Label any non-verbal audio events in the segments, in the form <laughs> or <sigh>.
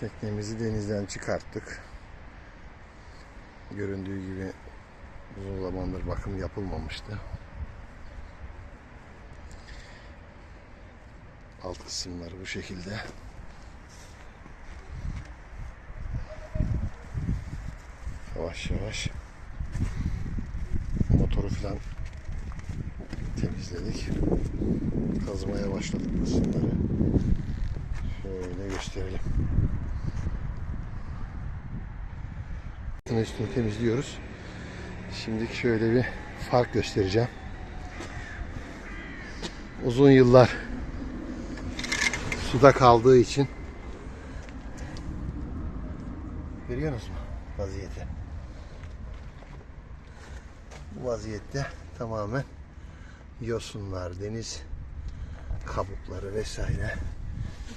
Teknemizi denizden çıkarttık. Göründüğü gibi uzun zamandır bakım yapılmamıştı. Alt kısımları bu şekilde. Yavaş yavaş motoru falan temizledik. Kazmaya başladık kısımları. Şöyle gösterelim. Üstünü temizliyoruz. Şimdi şöyle bir fark göstereceğim. Uzun yıllar suda kaldığı için görüyorsunuz mu vaziyeti? Bu vaziyette tamamen yosunlar, deniz kabukları vesaire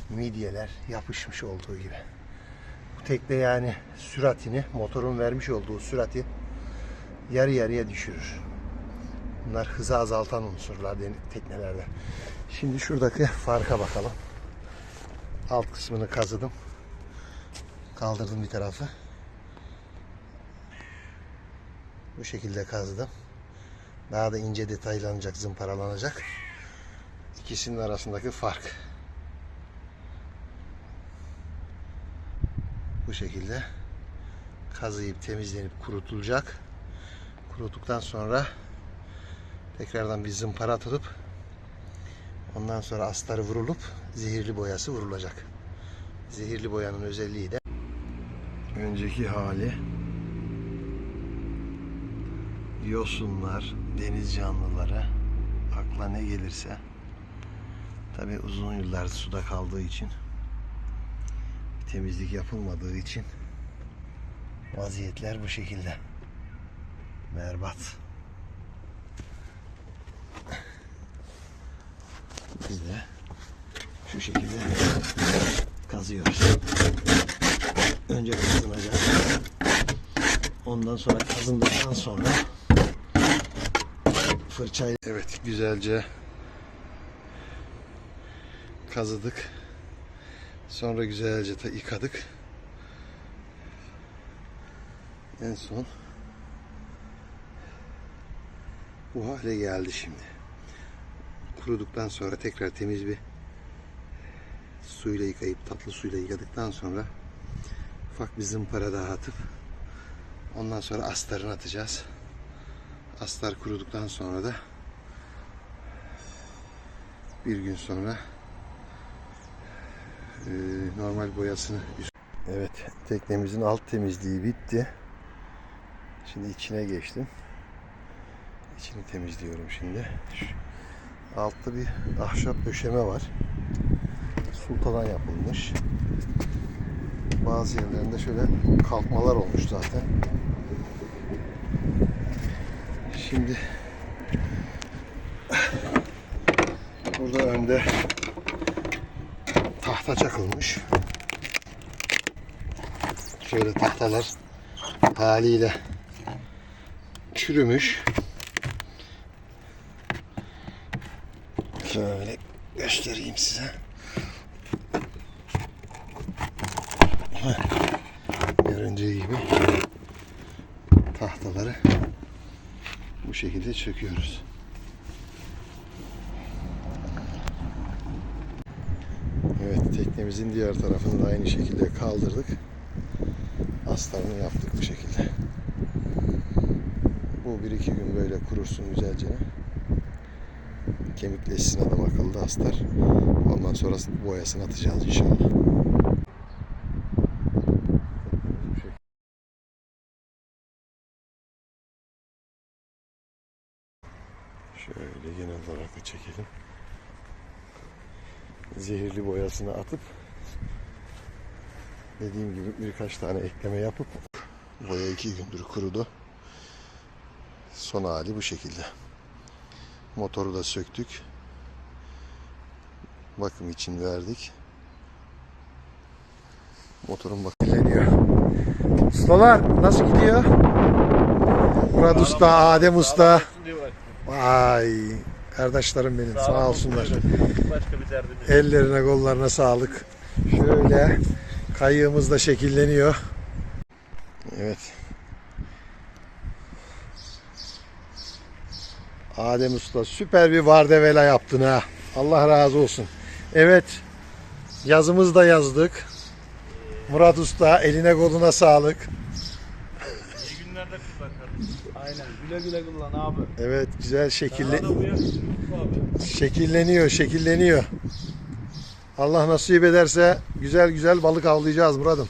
midyeler yapışmış olduğu gibi. Tekne yani süratini, motorun vermiş olduğu sürati yarı yarıya düşürür. Bunlar hızı azaltan unsurlar teknelerde. Şimdi şuradaki farka bakalım. Alt kısmını kazıdım. Kaldırdım bir tarafı. Bu şekilde kazdım. Daha da ince detaylanacak, zımparalanacak. İkisinin arasındaki fark. Bu şekilde kazıyıp temizlenip kurutulacak. Kuruttuktan sonra tekrardan bir zımpara atılıp ondan sonra astarı vurulup zehirli boyası vurulacak. Zehirli boyanın özelliği de önceki hali yosunlar, deniz canlıları akla ne gelirse tabi uzun yıllar suda kaldığı için temizlik yapılmadığı için vaziyetler bu şekilde. Berbat. Biz de şu şekilde kazıyoruz. Önce kazınacak. Ondan sonra kazındıktan sonra fırçayla evet güzelce kazıdık. Sonra güzelce yıkadık. En son bu hale geldi şimdi. Kuruduktan sonra tekrar temiz bir suyla yıkayıp tatlı suyla yıkadıktan sonra ufak bir zımpara daha atıp ondan sonra astarını atacağız. Astar kuruduktan sonra da bir gün sonra e, normal boyasını Evet teknemizin alt temizliği bitti. Şimdi içine geçtim. İçini temizliyorum şimdi. Altta bir ahşap döşeme var. Sultadan yapılmış. Bazı yerlerinde şöyle kalkmalar olmuş zaten. Şimdi burada önde tahta çakılmış. Şöyle tahtalar haliyle çürümüş. Şöyle göstereyim size. Göründüğü gibi tahtaları bu şekilde çöküyoruz. Teknemizin diğer tarafını da aynı şekilde kaldırdık. Astarını yaptık bu şekilde. Bu bir iki gün böyle kurursun güzelce. Kemikleşsin adam akıllı astar. Ondan sonra boyasını atacağız inşallah. Şöyle genel olarak da çekelim. Zehirli boyasını atıp dediğim gibi birkaç tane ekleme yapıp boya iki gündür kurudu. Son hali bu şekilde. Motoru da söktük. Bakım için verdik. Motorun bakımleniyor. Ustalar nasıl gidiyor? Murat Usta, Adem Usta. Vay kardeşlerim benim sağ olsunlar. Başka bir derdimiz. Ellerine kollarına sağlık. Şöyle Kayığımız da şekilleniyor. Evet. Adem Usta süper bir vardevela yaptın ha. Allah razı olsun. Evet. Yazımızı da yazdık. Murat Usta eline koluna sağlık. İyi günlerde kullan kardeşim. Aynen güle güle kullan abi. Evet güzel şekilli şekilleniyor, şekilleniyor. Allah nasip ederse güzel güzel balık avlayacağız Murat'ım.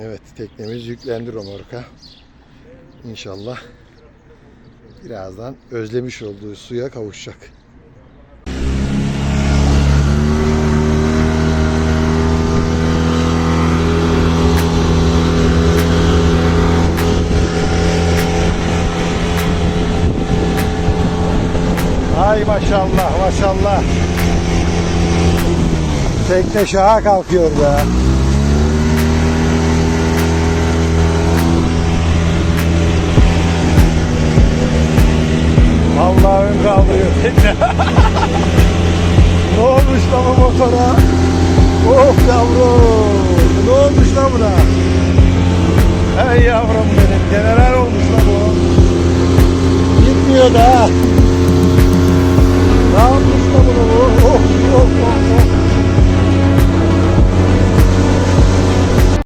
Evet teknemiz yüklendi Romorka. İnşallah birazdan özlemiş olduğu suya kavuşacak. Ay maşallah maşallah. Tekne şaha kalkıyor ya. bekle. <laughs> ne olmuş lan o motora? Of yavrum. Ne olmuş lan buna? Hey yavrum benim. General olmuş lan bu. Gitmiyor da. Ne yapmış lan bunu? Of oh, of oh, of of.